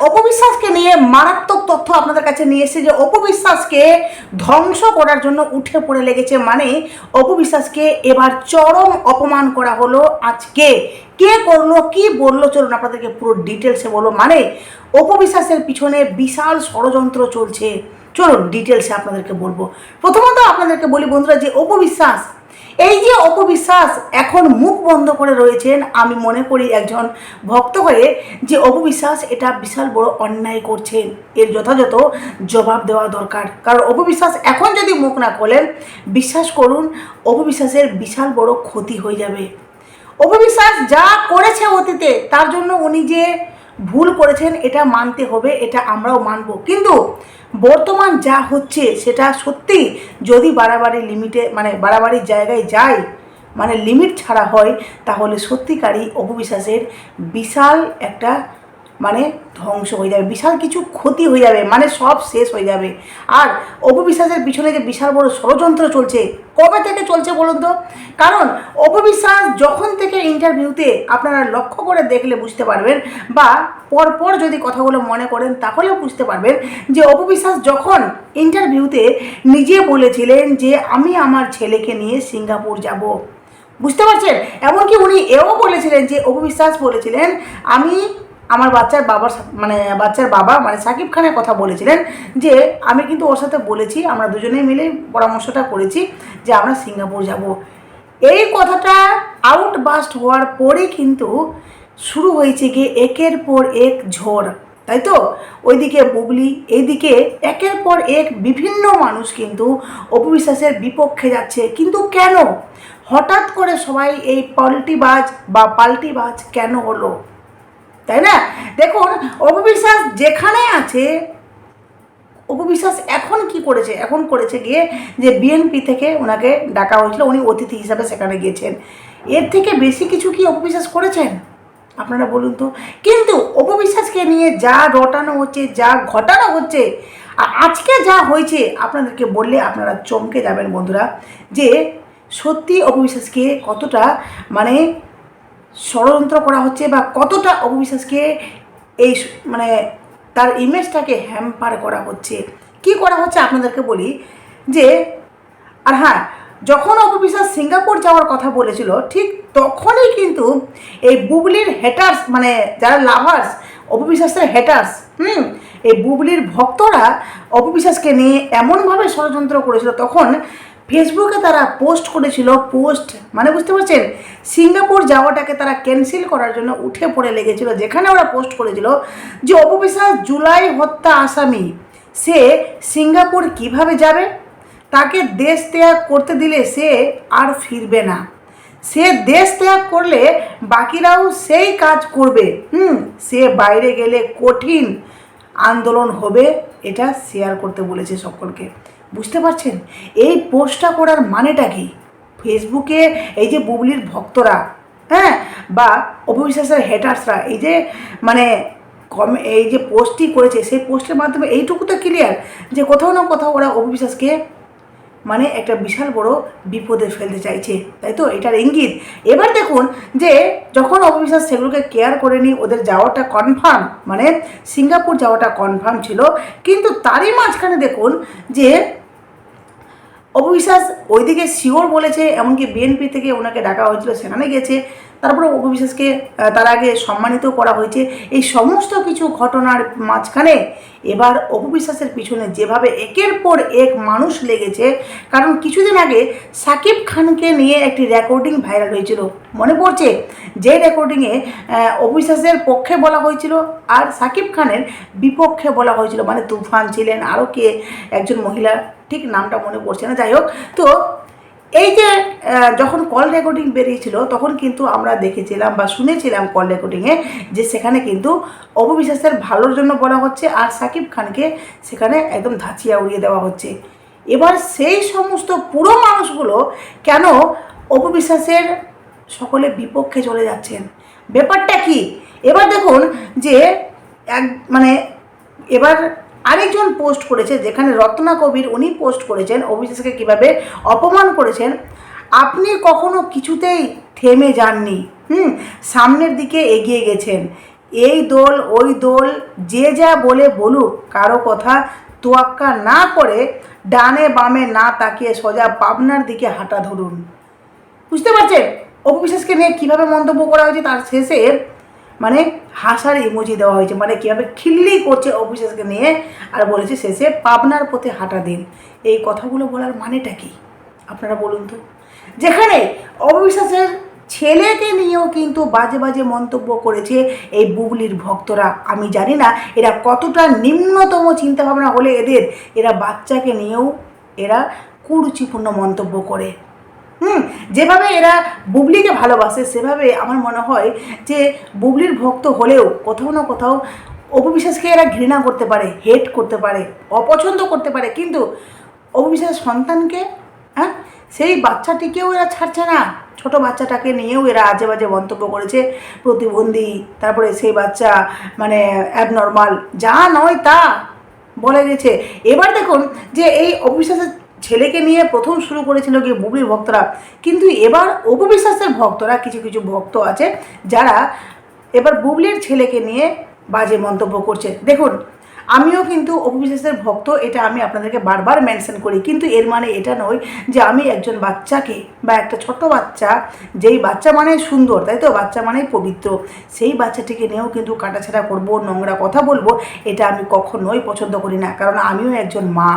অপবিশ্বাসকে নিয়ে মারাত্মক তথ্য আপনাদের কাছে নিয়ে এসেছে যে অপবিশ্বাসকে ধ্বংস করার জন্য উঠে পড়ে লেগেছে মানে অপবিশ্বাসকে এবার চরম অপমান করা হলো আজকে। কে করল, কি বলল, চলুন আপনাদেরকে পুরো ডিটেলসে বলো। মানে অপবিশ্বাসের পিছনে বিশাল ষড়যন্ত্র চলছে। চলুন ডিটেলসে আপনাদেরকে বলব। প্রথমত আপনাদেরকে বলি বন্ধুরা যে অপবিশ্বাস এই যে অপবিশ্বাস এখন মুখ বন্ধ করে রয়েছেন, আমি মনে করি একজন ভক্ত হয়ে যে অপবিশ্বাস এটা বিশাল বড় অন্যায় করছেন। এর যথাযথ জবাব দেওয়া দরকার। কারণ অপবিশ্বাস এখন যদি মুখ না খোলেন, বিশ্বাস করুন, অপবিশ্বাসের বিশাল বড় ক্ষতি হয়ে যাবে। অপবিশ্বাস যা করেছে অতীতে, তার জন্য উনি যে ভুল করেছেন, এটা মানতে হবে, এটা আমরাও মানব। কিন্তু বর্তমান যা হচ্ছে, সেটা সত্যি যদি বাড়াবাড়ি লিমিটে মানে বাড়াবাড়ির জায়গায় যায় মানে লিমিট ছাড়া হয়, তাহলে সত্যিকারই অপবিশ্বাসের বিশাল একটা মানে ধ্বংস হয়ে যাবে, বিশাল কিছু ক্ষতি হয়ে যাবে মানে সব শেষ হয়ে যাবে। আর অপবিশ্বাসের পিছনে যে বিশাল বড় ষড়যন্ত্র চলছে, কবে থেকে চলছে বলুন তো? কারণ অপবিশ্বাস যখন থেকে ইন্টারভিউতে আপনারা লক্ষ্য করে দেখলে বুঝতে পারবেন বা পরপর যদি কথাগুলো মনে করেন তাহলেও বুঝতে পারবেন যে অপবিশ্বাস যখন ইন্টারভিউতে নিজে বলেছিলেন যে আমি আমার ছেলেকে নিয়ে সিঙ্গাপুর যাব। বুঝতে পারছেন? এমনকি উনি এও বলেছিলেন যে অপবিশ্বাস বলেছিলেন, আমি আমার বাচ্চার বাবার মানে বাচ্চার বাবা মানে সাকিব খানের কথা বলেছিলেন যে, আমি কিন্তু ওর সাথে বলেছি, আমরা দুজনেই মিলে পরামর্শটা করেছি যে আমরা সিঙ্গাপুর যাব। এই কথাটা আউটবাস্ট হওয়ার পরে কিন্তু শুরু হয়েছে গিয়ে একের পর এক ঝড়, তাই তো? ওইদিকে বুবলি, এইদিকে একের পর এক বিভিন্ন মানুষ কিন্তু অপবিশ্বাসের বিপক্ষে যাচ্ছে। কিন্তু কেন? হঠাৎ করে সবাই এই পাল্টিবাজ বা পাল্টিবাজ কেন হলো? তাই না? দেখুন, অপবিশ্বাস যেখানে আছে, অপবিশ্বাস এখন কি করেছে? এখন করেছে গিয়ে যে বিএনপি থেকে ওনাকে ডাকা হয়েছিল, উনি অতিথি হিসাবে সেখানে গিয়েছেন। এর থেকে বেশি কিছু কি অপবিশ্বাস করেছেন? আপনারা বলুন তো। কিন্তু অপবিশ্বাসকে নিয়ে যা রটানো হচ্ছে, যা ঘটানো হচ্ছে, আর আজকে যা হয়েছে, আপনাদেরকে বললে আপনারা চমকে যাবেন বন্ধুরা, যে সত্যি অপবিশ্বাসকে কতটা মানে ষড়যন্ত্র করা হচ্ছে বা কতটা অপবিশ্বাসকে এই মানে তার ইমেজটাকে হ্যাম্পার করা হচ্ছে? কি করা হচ্ছে আপনাদেরকে বলি যে, আর হ্যাঁ যখন অপবিশ্বাস সিঙ্গাপুর যাওয়ার কথা বলেছিল, ঠিক তখনই কিন্তু এই বুবলির হেটার্স মানে যারা লাভার্স অপবিশ্বাসের হেটার্স হুম, এই বুবলির ভক্তরা অপবিশ্বাসকে নিয়ে এমনভাবে ষড়যন্ত্র করেছিল, তখন ফেসবুকে তারা পোস্ট করেছিল, পোস্ট মানে বুঝতে পারছেন? সিঙ্গাপুর যাওয়াটাকে তারা ক্যান্সেল করার জন্য উঠে পড়ে লেগেছিল, যেখানে ওরা পোস্ট করেছিল যে অপবিশ্বাস জুলাই হত্যা আসামি, সে সিঙ্গাপুর কীভাবে যাবে? তাকে দেশ ত্যাগ করতে দিলে সে আর ফিরবে না। সে দেশ ত্যাগ করলে বাকিরাও সেই কাজ করবে। হুম, সে বাইরে গেলে কঠিন আন্দোলন হবে। এটা শেয়ার করতে বলেছে সকলকে। বুঝতে পারছেন? এই পোস্টটা করার মানেটা কি? ফেসবুকে এই যে বুবলির ভক্তরা হ্যাঁ? বা অপবিশ্বাসের হেটার্সরা এই যে মানে কম, এই যে পোস্টটি করেছে, সেই পোস্টের মাধ্যমে এইটুকু তো ক্লিয়ার যে কোথাও না কোথাও ওরা অপবিশ্বাসকে মানে একটা বিশাল বড় বিপদে ফেলতে চাইছে, তাই তো? এটার ইঙ্গিত। এবার দেখুন যে যখন অপবিশ্বাস সেগুলোকে কেয়ার করেনি ওদের যাওয়াটা কনফার্ম মানে সিঙ্গাপুর যাওয়াটা কনফার্ম ছিল। কিন্তু তারই মাঝখানে দেখুন যে অপবিশ্বাস ওইদিকে শিওর বলেছে, এমনকি বিএনপি থেকে ওনাকে ডাকা হয়েছিল, সেখানে গেছে তারপরে অপবিশ্বাসকে তার আগে সম্মানিত করা হয়েছে। এই সমস্ত কিছু ঘটনার মাঝখানে এবার অপবিশ্বাসের পিছনে যেভাবে একের পর এক মানুষ লেগেছে, কারণ কিছুদিন আগে সাকিব খানকে নিয়ে একটি রেকর্ডিং ভাইরাল হয়েছিল। মনে পড়ছে? যে রেকর্ডিংয়ে অবিশ্বাসের পক্ষে বলা হয়েছিল আর সাকিব খানের বিপক্ষে বলা হয়েছিল। মানে তুফান ছিলেন, আরও কে, একজন মহিলা ঠিক নামটা মনে পড়ছে না। যাই হোক, তো এই যে যখন কল রেকর্ডিং বেরিয়েছিল, তখন কিন্তু আমরা দেখেছিলাম বা শুনেছিলাম কল রেকর্ডিংয়ে যে সেখানে কিন্তু অপবিশ্বাসের ভালোর জন্য বলা হচ্ছে আর সাকিব খানকে সেখানে একদম ধাঁচিয়া উড়িয়ে দেওয়া হচ্ছে। এবার সেই সমস্ত পুরো মানুষগুলো কেন অপবিশ্বাসের সকলে বিপক্ষে চলে যাচ্ছেন? ব্যাপারটা কি? এবার দেখুন যে এক মানে এবার আরেকজন পোস্ট করেছে যেখানে রত্না কবির উনি পোস্ট করেছেন অবিশ্বাসকে কীভাবে অপমান করেছেন। আপনি কখনো কিছুতেই থেমে যাননি, হুম? সামনের দিকে এগিয়ে গেছেন। এই দোল, ওই দোল, যে যা বলে বলুক, কারও কথা তোয়াক্কা না করে ডানে বামে না তাকিয়ে সোজা পাবনার দিকে হাঁটা ধরুন। বুঝতে পারছেন? অপবিশ্বাসকে নিয়ে কীভাবে মন্তব্য করা হয়েছে তার শেষে মানে হাসার ইমোজি দেওয়া হয়েছে মানে কীভাবে খিল্লি করছে অপবিশ্বাসকে নিয়ে, আর বলেছে শেষে পাবনার পথে হাঁটা দিন। এই কথাগুলো বলার মানেটা কি? আপনারা বলুন তো। যেখানে অবিশ্বাসের ছেলেকে নিয়েও কিন্তু বাজে বাজে মন্তব্য করেছে এই বুবলির ভক্তরা। আমি জানি না এরা কতটা নিম্নতম চিন্তাভাবনা হলে এদের, এরা বাচ্চাকে নিয়েও এরা কুরুচিপূর্ণ মন্তব্য করে। হুম, যেভাবে এরা বুবলিকে ভালোবাসে, সেভাবে আমার মনে হয় যে বুবলির ভক্ত হলেও কোথাও না কোথাও অপবিশ্বাসকে এরা ঘৃণা করতে পারে হেট করতে পারে, অপছন্দ করতে পারে। কিন্তু অপবিশ্বাস সন্তানকে হ্যাঁ সেই বাচ্চাটিকেও এরা ছাড়ছে না। ছোট বাচ্চাটাকে নিয়েও এরা আজে বাজে মন্তব্য করেছে, প্রতিবন্ধী, তারপরে সেই বাচ্চা মানে অ্যাবনর্মাল যা নয় তা বলে গেছে এবার দেখুন যে এই অবিশ্বাসের ছেলেকে নিয়ে প্রথম শুরু করেছিল গিয়ে বুবলির ভক্তরা। কিন্তু এবার অপবিশ্বাসের ভক্তরা, কিছু কিছু ভক্ত আছে যারা এবার বুবলির ছেলেকে নিয়ে বাজে মন্তব্য করছে। দেখুন আমিও কিন্তু অপবিশ্বাসের ভক্ত, এটা আমি আপনাদেরকে বারবার মেনশন করি। কিন্তু এর মানে এটা নয় যে আমি একজন বাচ্চাকে বা একটা ছোট বাচ্চা, যেই বাচ্চা মানে সুন্দর, তাই তো? বাচ্চা মানেই পবিত্র। সেই বাচ্চাটিকে নিয়েও কিন্তু কাটাছেড়া করব, নোংরা কথা বলব, এটা আমি কখনোই পছন্দ করি না। কারণ আমিও একজন মা।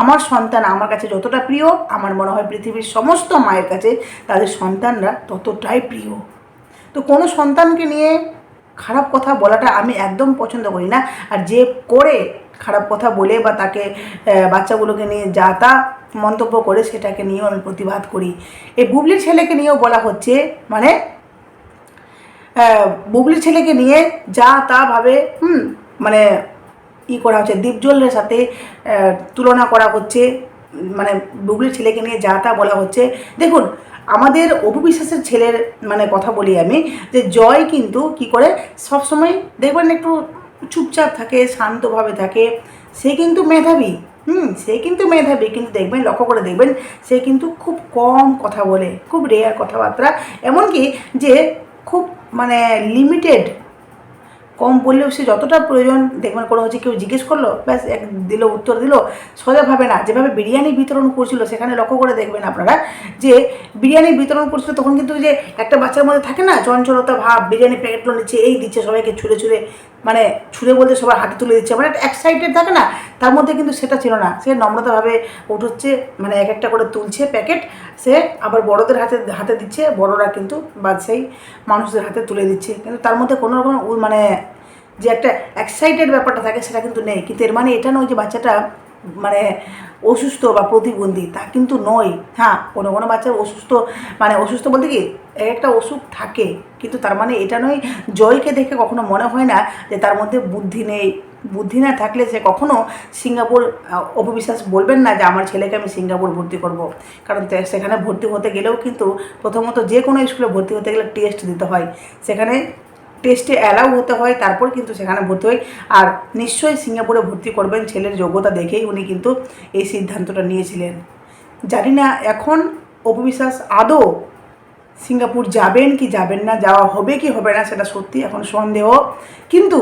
আমার সন্তান আমার কাছে যতটা প্রিয়, আমার মনে হয় পৃথিবীর সমস্ত মায়ের কাছে তাদের সন্তানরা ততটাই প্রিয়। তো কোনো সন্তানকে নিয়ে খারাপ কথা বলাটা আমি একদম পছন্দ করি না। আর যে করে খারাপ কথা বলে বা তাকে বাচ্চাগুলোকে নিয়ে যা তা মন্তব্য করে সেটাকে নিয়েও আমি প্রতিবাদ করি। এই বুবলির ছেলেকে নিয়েও বলা হচ্ছে মানে বুবলির ছেলেকে নিয়ে যা তা ভাবে, হুম মানে ই করা হচ্ছে, দীপজলের সাথে তুলনা করা হচ্ছে মানে বুবলির ছেলেকে নিয়ে যা তা বলা হচ্ছে। দেখুন আমাদের অপু বিশ্বাসের ছেলের মানে কথা বলি আমি, যে জয় কিন্তু কি করে? সবসময় দেখবেন একটু চুপচাপ থাকে, শান্তভাবে থাকে। সে কিন্তু মেধাবী, হুম, সে কিন্তু মেধাবী, কিন্তু দেখবেন, লক্ষ্য করে দেখবেন, সে কিন্তু খুব কম কথা বলে, খুব রেয়ার কথাবার্তা। এমনকি যে খুব মানে লিমিটেড কম বললেও সে যতটা প্রয়োজন দেখবেন কোনো হচ্ছে কেউ জিজ্ঞেস করল, ব্যাস এক দিল, উত্তর দিল সোজাভাবে না, যেভাবে বিরিয়ানি বিতরণ করছিল সেখানে লক্ষ্য করে দেখবেন আপনারা যে বিরিয়ানি বিতরণ করছিল তখন কিন্তু যে একটা বাচ্চার মধ্যে থাকে না, চঞ্চলতা ভাব, বিরিয়ানি প্যাকেটগুলো নিচ্ছে এই দিচ্ছে সবাইকে ছুঁড়ে ছুঁড়ে মানে ছুঁড়ে বলতে সবার হাতে তুলে দিচ্ছে মানে একটা এক্সাইটেড থাকে না, তার মধ্যে কিন্তু সেটা ছিল না, সে নম্রতাভাবে উঠোচ্ছে মানে এক একটা করে তুলছে প্যাকেট, সে আবার বড়দের হাতে হাতে দিচ্ছে, বড়রা কিন্তু বা সেই মানুষদের হাতে তুলে দিচ্ছে, কিন্তু তার মধ্যে কোনো রকম মানে যে একটা এক্সাইটেড ব্যাপারটা থাকে সেটা কিন্তু নেই। কিন্তু এর মানে এটা নয় যে বাচ্চাটা মানে অসুস্থ বা প্রতিবন্ধী, তা কিন্তু নয়। হ্যাঁ কোনো কোনো বাচ্চার অসুস্থ মানে অসুস্থ বলতে কি একটা অসুখ থাকে, কিন্তু তার মানে এটা নয় জয়কে দেখে কখনো মনে হয় না যে তার মধ্যে বুদ্ধি নেই। বুদ্ধি না থাকলে সে কখনো সিঙ্গাপুর অপবিশ্বাস বলবেন না যে আমার ছেলেকে আমি সিঙ্গাপুর ভর্তি করব। কারণ সেখানে ভর্তি হতে গেলেও কিন্তু প্রথমত যে কোনো স্কুলে ভর্তি হতে গেলে টেস্ট দিতে হয়। সেখানে টেস্টে অ্যালাউ হতে হয়, তারপর কিন্তু সেখানে ভর্তি হয়। আর নিশ্চয়ই সিঙ্গাপুরে ভর্তি করবেন ছেলের যোগ্যতা দেখেই উনি কিন্তু এই সিদ্ধান্তটা নিয়েছিলেন। জানি না এখন অপবিশ্বাস আদৌ সিঙ্গাপুর যাবেন কি যাবেন না, যাওয়া হবে কি হবে না, সেটা সত্যি এখন সন্দেহ। কিন্তু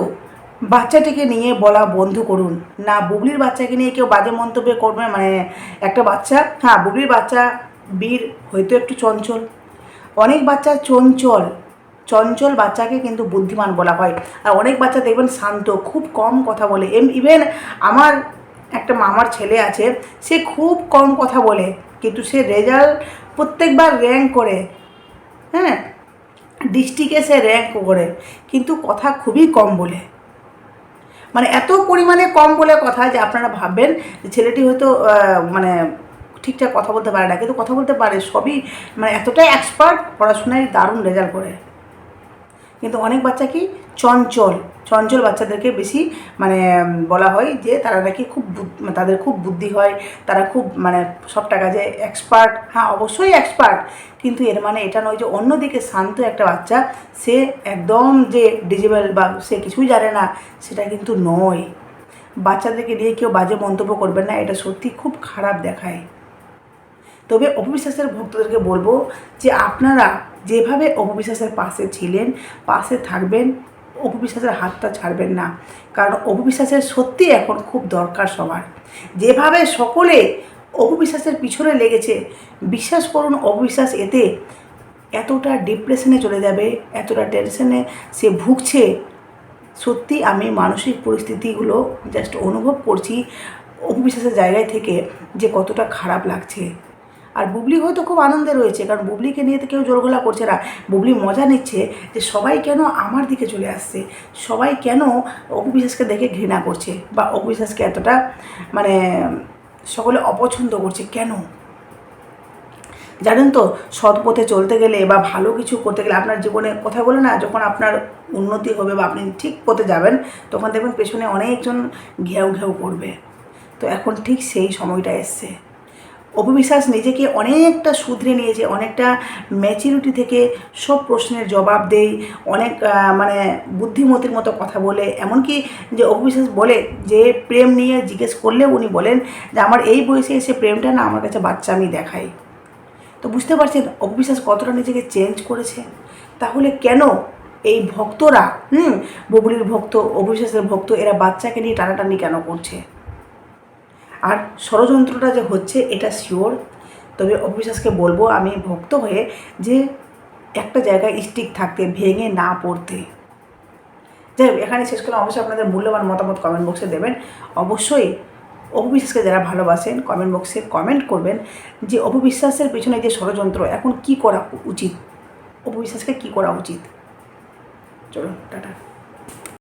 বাচ্চাটিকে নিয়ে বলা বন্ধ করুন। না, বুবলির বাচ্চাকে নিয়ে কেউ বাজে মন্তব্য করবে মানে একটা বাচ্চা হ্যাঁ বুবলির বাচ্চা বীর হয়তো একটু চঞ্চল। অনেক বাচ্চা চঞ্চল। চঞ্চল বাচ্চাকে কিন্তু বুদ্ধিমান বলা হয়। আর অনেক বাচ্চা দেখবেন শান্ত, খুব কম কথা বলে। এম ইভেন আমার একটা মামার ছেলে আছে, সে খুব কম কথা বলে, কিন্তু সে রেজাল্ট প্রত্যেকবার র্যাঙ্ক করে হ্যাঁ? ডিস্ট্রিক্টে সে র্যাঙ্ক করে, কিন্তু কথা খুবই কম বলে। মানে এত পরিমাণে কম বলে কথা যে আপনারা ভাববেন ছেলেটি হয়তো মানে ঠিকঠাক কথা বলতে পারে না, কিন্তু কথা বলতে পারে, সবই মানে এতটাই এক্সপার্ট পড়াশোনায় দারুণ রেজাল্ট করে। কিন্তু অনেক বাচ্চা কি চঞ্চল চঞ্চল বাচ্চাদেরকে বেশি মানে বলা হয় যে তারা নাকি খুব তাদের খুব বুদ্ধি হয়, তারা খুব মানে সবটা কাজে এক্সপার্ট হ্যাঁ অবশ্যই এক্সপার্ট কিন্তু এর মানে এটা নয় যে অন্যদিকে শান্ত একটা বাচ্চা, সে একদম যে ডিজেবল বা সে কিছুই জানে না, সেটা কিন্তু নয়। বাচ্চাদেরকে নিয়ে কেউ বাজে মন্তব্য করবেন না, এটা সত্যি খুব খারাপ দেখায়। তবে অপবিশ্বাসের ভক্তদেরকে বলব যে আপনারা যেভাবে অপবিশ্বাসের পাশে ছিলেন, পাশে থাকবেন অপবিশ্বাসের হাতটা ছাড়বেন না। কারণ অপবিশ্বাসের সত্যি এখন খুব দরকার সবার। যেভাবে সকলে অপবিশ্বাসের পিছনে লেগেছে, বিশ্বাস করুন অপবিশ্বাস এতে এতটা ডিপ্রেশনে চলে যাবে, এতটা টেনশনে সে ভুগছে। সত্যি আমি মানসিক পরিস্থিতিগুলো জাস্ট অনুভব করছি অপবিশ্বাসের জায়গায় থেকে যে কতটা খারাপ লাগছে। আর বুবলি হয়তো খুব আনন্দে রয়েছে, কারণ বুবলিকে নিয়ে তো কেউ জোরগোলা করছে না। বুবলি মজা নিচ্ছে যে সবাই কেন আমার দিকে চলে আসছে, সবাই কেন অপবিশ্বাসকে দেখে ঘৃণা করছে বা অপবিশ্বাসকে এতটা মানে সকলে অপছন্দ করছে কেন? জানেন তো, সৎ পথে চলতে গেলে বা ভালো কিছু করতে গেলে আপনার জীবনে কথা বলে না, যখন আপনার উন্নতি হবে বা আপনি ঠিক পথে যাবেন, তখন দেখবেন পেছনে অনেকজন ঘেউ ঘেউ করবে। তো এখন ঠিক সেই সময়টা এসছে। অপবিশ্বাস নিজেকে অনেকটা শুধরে নিয়েছে, অনেকটা ম্যাচিউরিটি থেকে সব প্রশ্নের জবাব দেই, অনেক মানে বুদ্ধিমতির মতো কথা বলে। এমনকি যে অপবিশ্বাস বলে যে প্রেম নিয়ে জিজ্ঞেস করলে উনি বলেন যে, আমার এই বয়সে এসে প্রেমটা না আমার কাছে বাচ্চা আমি দেখাই। তো বুঝতে পারছেন অপবিশ্বাস কতটা নিজেকে চেঞ্জ করেছে? তাহলে কেন এই ভক্তরা, হুম, বগুলির ভক্ত অবিশ্বাসের ভক্ত, এরা বাচ্চাকে নিয়ে টানাটানি কেন করছে? আর ষড়যন্ত্রটা যে হচ্ছে, এটা শিওর তবে অবিশ্বাসকে বলব, আমি ভক্ত হয়ে যে একটা জায়গায় স্টিক থাকতে, ভেঙে না পড়তে। যাই হোক এখানে শেষ করলাম। অবশ্যই আপনাদের মূল্যবান মতামত কমেন্ট বক্সে দেবেন। অবশ্যই অপবিশ্বাসকে যারা ভালোবাসেন কমেন্ট বক্সে কমেন্ট করবেন যে অপবিশ্বাসের পেছনে যে ষড়যন্ত্র, এখন কি করা উচিত? অপবিশ্বাসকে কি করা উচিত? চলো টাটা।